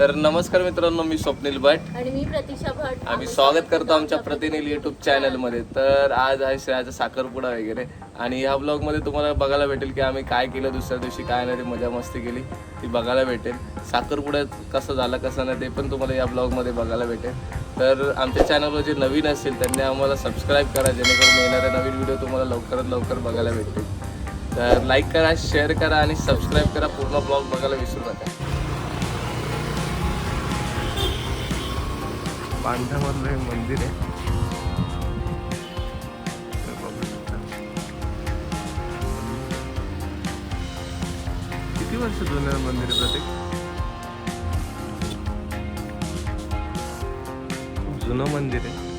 तर नमस्कार मित्रांनो मी स्वप्नील भट. आणि मी प्रतीक्षा भट. आम्ही स्वागत करतो आमच्या प्रतिनिल युट्यूब चॅनलमध्ये तर आज आहे श्रेयाचा साखरपुडा वगैरे. आणि ह्या ब्लॉगमध्ये तुम्हाला बघायला भेटेल की आम्ही काय केलं दुसऱ्या दिवशी काय नाही ते मजा मस्ती केली. ती बघायला भेटेल. साखरपुड्यात कसं झालं कसं नाही ते पण तुम्हाला या ब्लॉगमध्ये बघायला भेटेल. तर आमच्या चॅनलवर जे नवीन असेल त्यांनी आम्हाला सबस्क्राईब करा जेणेकरून येणारे नवीन व्हिडिओ तुम्हाला लवकरात लवकर बघायला भेटतील. तर लाईक करा शेअर करा आणि सबस्क्राईब करा. पूर्ण ब्लॉग बघायला विसरू नका. बांधामधलं हे मंदिर आहे. किती वर्ष जुनं मंदिर आहे प्रतीक? खूप जुनं मंदिर आहे.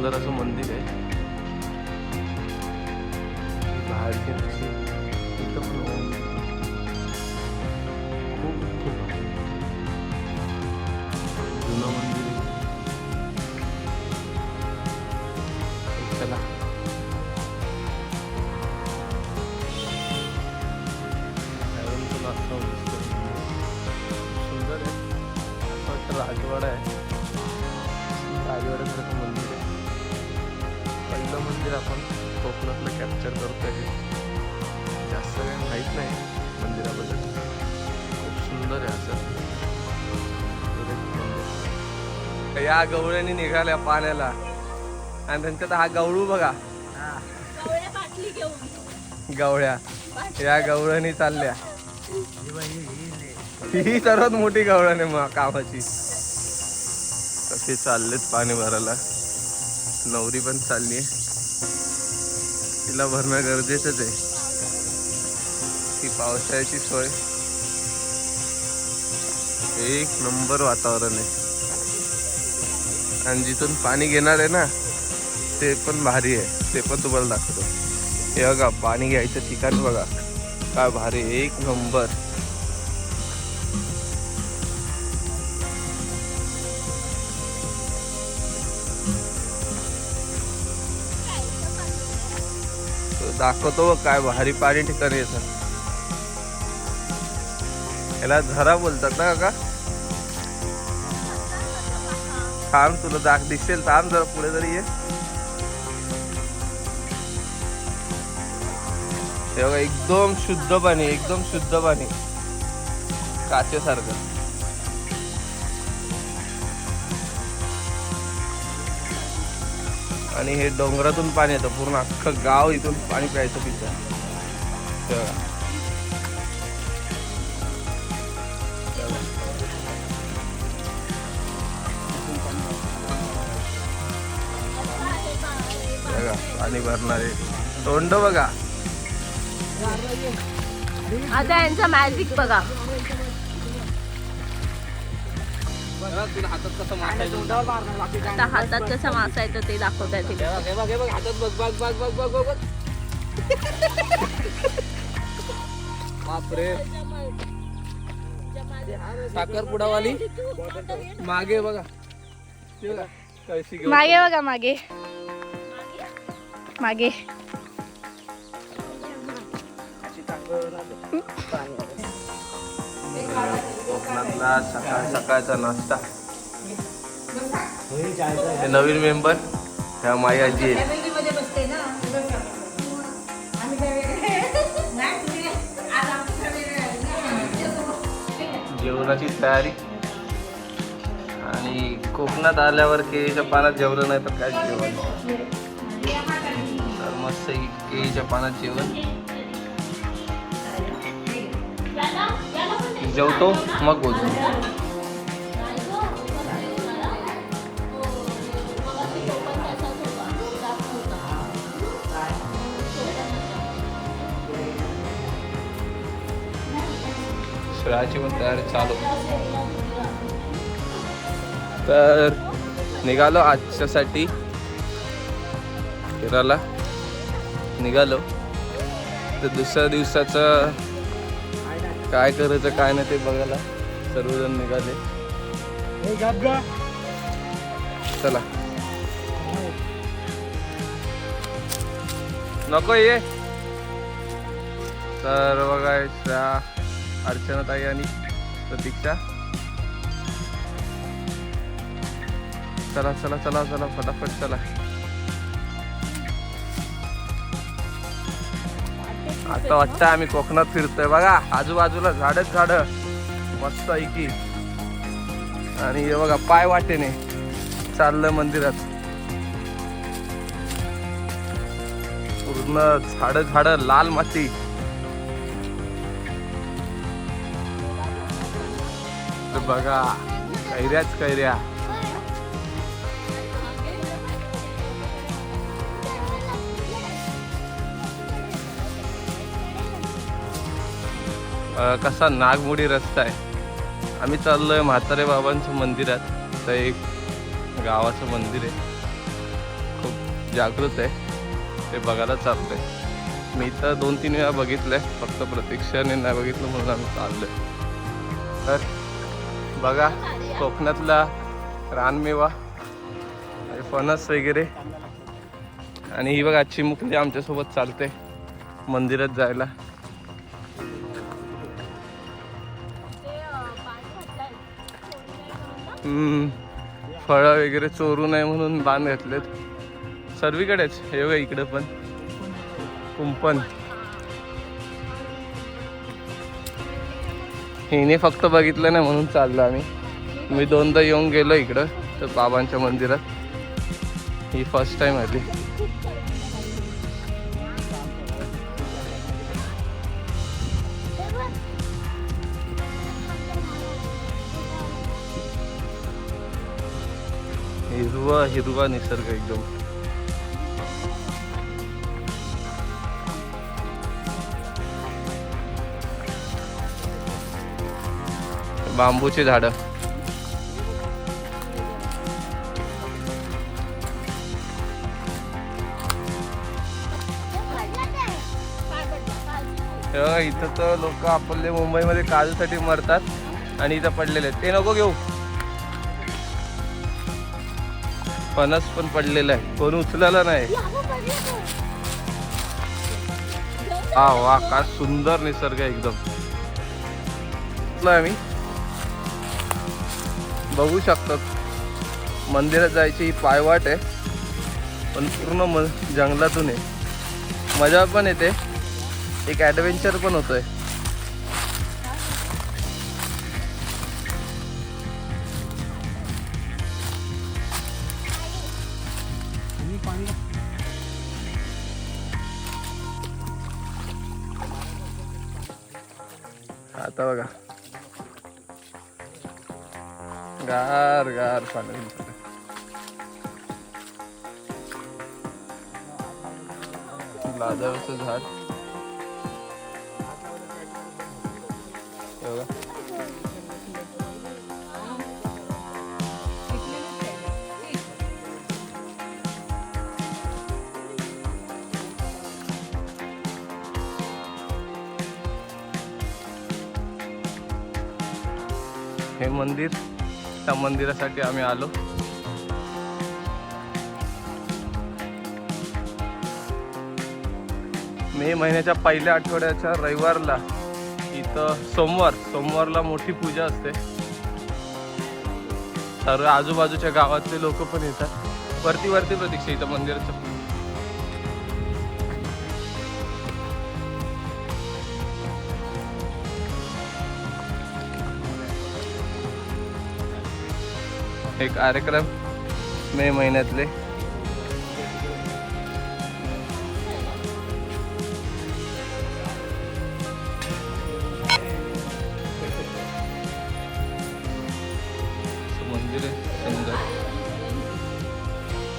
सुंदर असं मंदिर आहे. बाहेरचे दृश्य इथं पण विचार कॅप्चर आहे जास्त काही माहीत नाही मंदिराबद्दल. खूप सुंदर आहे असं. या गवळ्यानी निघाल्या पाण्याला. आणि त्यांच्यात हा गवळू बघा. गवळ्या. या गवळ्यानी चालल्या. ही सर्वात मोठी गवळण आहे कामाची. कसे चाललेत पाणी भरायला. नवरी पण चालली आहे. तिला भरणं गरजेचंच आहे. ती पावसाळ्याची सोय. एक नंबर वातावरण आहे. आणि जिथून पाणी घेणार आहे ना ते पण भारी आहे. ते पण तुम्हाला दाखवतो. हे बघा पाणी घ्यायचं ठिकाण बघा. काय भारी एक नंबर. दाखवतो काय भारी पाणी ठिकाणी येतं. याला झरा बोलतात ना का थांब तुला दाख दिसेल थांब जरा पुढे जरी ये. एकदम शुद्ध पाणी एकदम शुद्ध पाणी. काचेसारखं. आणि हे डोंगरातून पाणी येतं पूर्ण अख्खं गाव इथून पाणी प्यायचं पितं. पाणी भरणारे. तोंड बघा. आता यांचा मॅजिक बघा. आता हातात कसा मासा येतो ते दाखवताय ते हे बघ हे बघ हातात बघ बघ बघ बघ बघ बघ. बघ बापरे साखरपुडावाली मागे बघा. मागे बघा मागे. मागे. कोकणातला सकाळ सकाळचा नाश्ता. हे नवीन मेंबर ह्या माई आजी आहेत जेवणाची तयारी. आणि कोकणात आल्यावर केळीच्या पानात जेवलं नाही तर काय जेवण? तर मस्त केळीच्या पानात जेवण. जेवतो मग बोलतो. श्रेयाची पण तयारी चालू. तर निघालो आजच्यासाठी. फिरायला. निघालो. तर दुसऱ्या दिवसाचं काय करायचं काय नाही ते बघायला. सर्वजण निघाले. चला. नको ये. तर बघा श्रेया अर्चना ताई आणि प्रतीक्षा. चला चला चला चला फटाफट चला. आता वाटतं आम्ही कोकणात फिरतोय बघा. आजूबाजूला झाडच झाड. मस्त ऐकी आणि हे बघा पाय वाटेने चाललं मंदिरात. पूर्ण झाड झाड लाल माती. तर बघा कैऱ्याच कैऱ्या. कसा नागमोडी रस्ता आहे. आम्ही चाललो आहे म्हातारे बाबांच्या मंदिरात. तर एक गावाचं मंदिर आहे. खूप जागृत आहे. ते बघायला चाललंय. मी तर दोन तीन वेळा बघितलंय. फक्त प्रतीक्षाने नाही बघितलं म्हणून आम्ही चाललोय. तर बघा कोकणातला रानमेवा आणि फणस वगैरे. आणि ही बघा चिमुकली आमच्यासोबत चालते मंदिरात जायला. फळं वगैरे चोरू नये म्हणून बांध घातलेत. सर्वीकडेच हे बघा इकडे पण. कुंपण. हिने फक्त बघितलं नाही म्हणून चाललो आम्ही. मी दोनदा येऊन गेलो इकडं तर बाबांच्या मंदिरात. ही फर्स्ट टाईम आली. हिरवा निसर्ग एकदम. बांबूची झाडं. इथं तर लोक आपले मुंबईमध्ये काजूसाठी मरतात आणि इथं पडलेले आहेत. ते नको घेऊ. फणस पण पडलेला आहे. कोण उचलायला नाही. हा वा काय सुंदर निसर्ग एकदम. आम्ही बघू शकतात. मंदिरात जायची ही पायवाट आहे. पण पूर्ण म जंगलातून आहे. मजा पण येते. एक ॲडव्हेंचर पण होतोय. आता बघा. गार गार पाणी लाजाळूचं झाड. मंदिर. त्या मंदिरासाठी आम्ही आलो. मे महिन्याच्या पहिल्या आठवड्याच्या रविवारला इथं सोमवार सोमवारला मोठी पूजा असते. सर्व आजूबाजूच्या गावातले लोक पण येतात. वरती वरती प्रतीक्षा इथं मंदिराचं. हे कार्यक्रम मे महिन्यातले. मंदिर आहे सुंदर.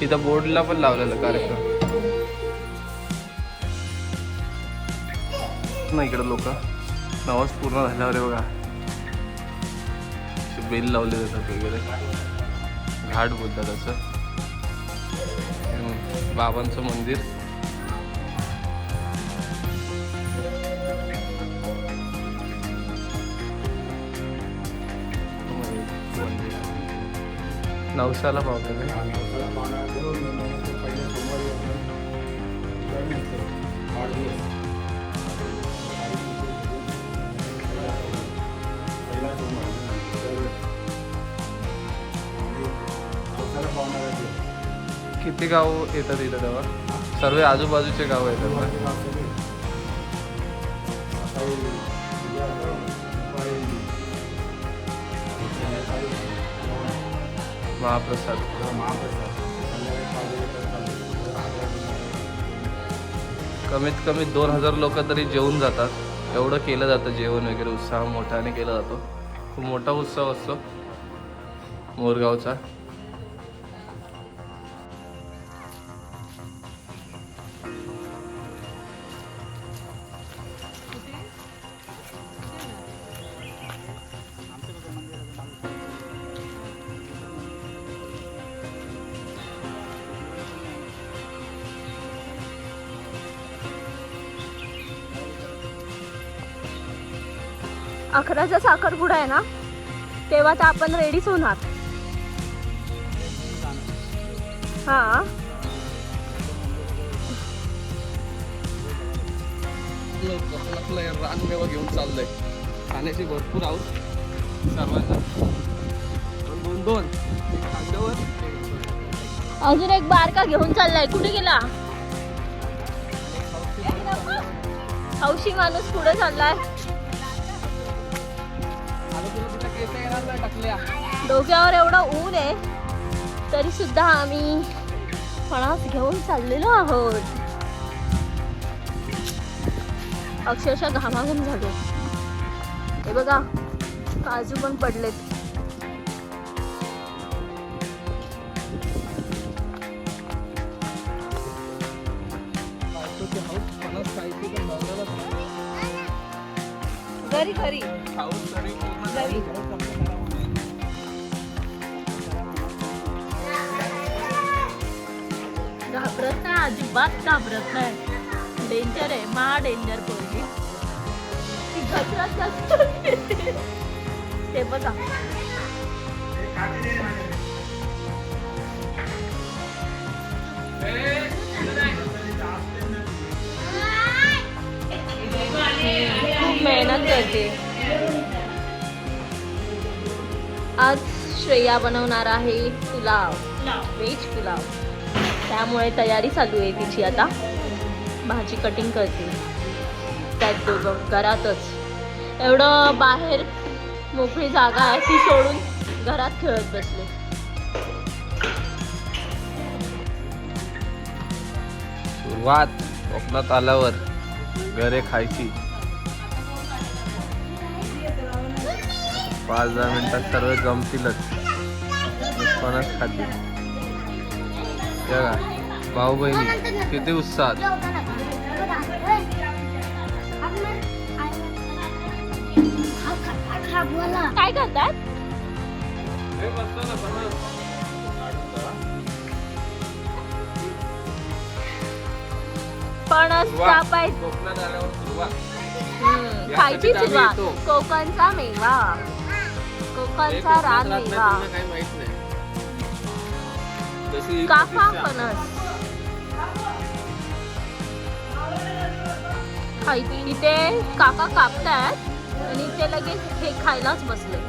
तिथं बोर्डला पण लावलेला कार्यक्रम. ना इकडे लोक. नवाज पूर्ण झाल्यावर बघा. बेल लावले जातात वगैरे. घाट बोलतात असं. बाबांचं मंदिर. नवसाला पावलेलं किती गाव येतात इथं तेव्हा? सर्व आजूबाजूचे गाव येतात ना? महाप्रसाद. कमीत कमी दोन हजार लोक तरी जेवून जातात. एवढं केलं जातं जेवण वगैरे उत्साह मोठ्याने केला जातो. खूप मोठा उत्सव असतो. मोरगावचा. अकराचा साखरपुडा आहे ना तेव्हा तर आपण रेडीच होणार. हा. रानमेवा घेऊन चाललंय खाण्याची भरपूर आहोत सर्वांना दोन दोन खांद्यावर अजून एक बारका घेऊन चाललाय. कुठे गेला? हौशी माणूस पुढे चाललाय. डोक्यावर एवढं ऊन आहे तरी सुद्धा आम्ही फणस घेऊन चाललेलो आहोत. अक्षरशः घामाघूम झालो. हे बघा काजू पण पडलेत. घरी घरी. घरी घाबरत नाही अजिबात घाबरत नाही डेंजर आहे? महा डेंजर पोरगी. ती घसरत जास्त ते बघा. खूप मेहनत करते. आज श्रेया बनवणार आहे पुलाव. व्हेज पुलाव. त्यामुळे तयारी चालू आहे तिची आता. भाजी कटिंग करते. त्यात दोघं घरातच. एवढं बाहेर मोकळी जागा आहे ती सोडून घरात खेळत बसले. सुरुवात कोकणात आल्यावर घरे खायची. पाच दहा मिनिटात सर्व जमतीलच. फणस खातील का भाऊ बहिणी किती उत्साहात. काय करतात? सुरुवात. कापायचं खायची सुरुवात. कोकणचा मेवा. कोकणचा तुम्हाला काही माहीत नाही. प्रतिष्ठा. फणस. इथे काका कापतायत आणि इथे लगेच हे खायलाच बसले.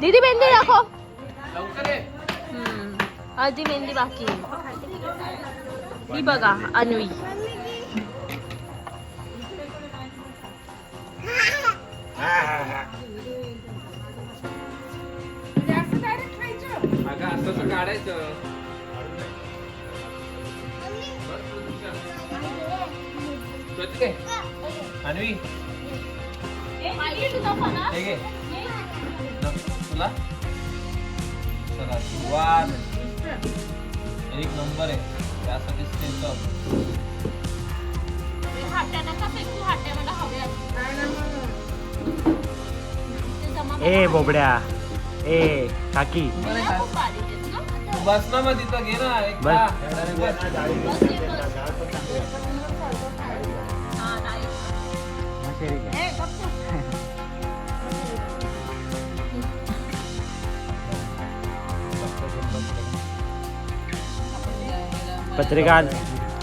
दीदी मेहंदी दाखव. आधी मेहंदी बाकी ही बघा अन्वी काढायचं. अन्वी हे? घे. तुला? चला सुरुवात. एक नंबर आहे. त्यासाठी ए बोबड्या. ए काकी. बस ना मग तिथं घे ना एक बस. खा. बस. पत्रिका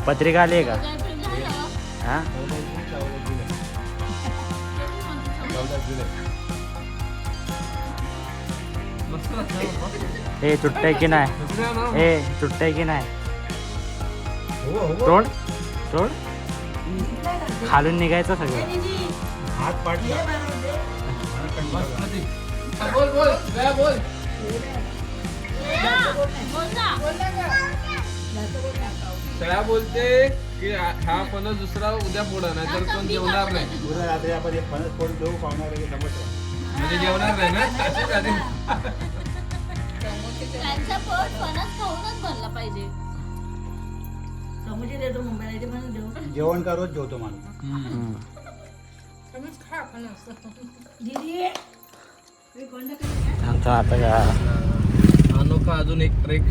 पत्रिका आली आहे का हा. ए चुट्टाय की नाही. ए चुट्टाय की नाही तोड तोड खालून निघायचं सगळं बस प्रतीक. सगळ्या बोलते की हा- हा फणस दुसरा उद्या पुढं नाही तर कोण जेवणार नाही उद्या रात्री आपण एक फणस फोडून देऊ पाहुणार समजतो म्हणजे जेवणार नाही ना असं का ते? त्यांचा पोट फणस खाऊनच भरला पाहिजे जेवण का रोज जेवतो माणूस आता का अनोखा अजून एक ट्रेक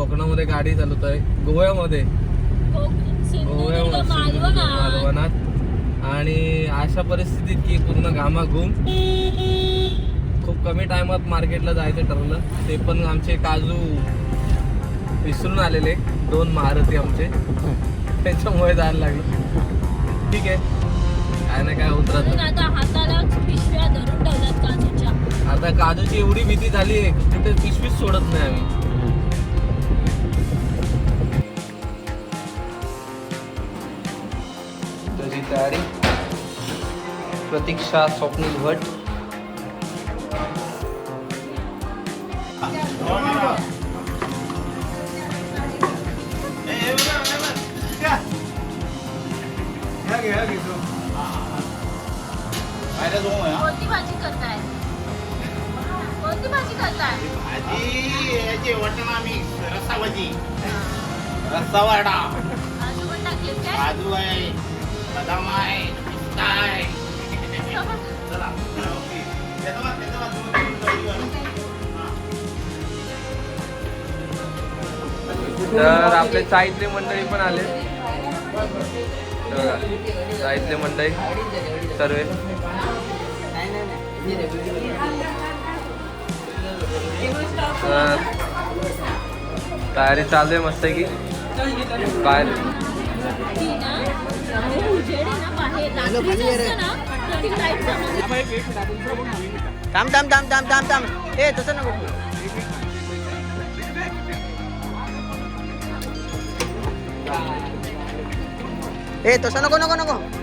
कोकणामध्ये गाडी चालवत आहे गोव्यामध्ये मालवणात मालवणात. आणि अशा परिस्थितीत की पूर्ण घामाघूम खूप कमी टायमात मार्केटला जायचं ठरलं ते पण आमचे काजू विसरून आलेले. दोन महारथी आमचे. त्याच्यामुळे जायला लागलं. ठीक आहे. काय ना काय उतरत. आता काजूची एवढी भीती झाली आहे तिथे पिशवीच सोडत नाही आम्ही. प्रतीक्षा स्वप्नील भट. कोणती भाजी करताय? कोणती भाजी करताय? रस्सावाडा काजू पण टाकलेत काय? काजू आहे. तर आपले साहित्य मंडळी पण आले. साहित्य मंडळी सर्व. तयारी चालू आहे मस्त की बाहेर. ती ना हे उजेड आहे ना थांब थांब थांब थांब थांब थांब ए तसं नको. ए तसं नको नको नको.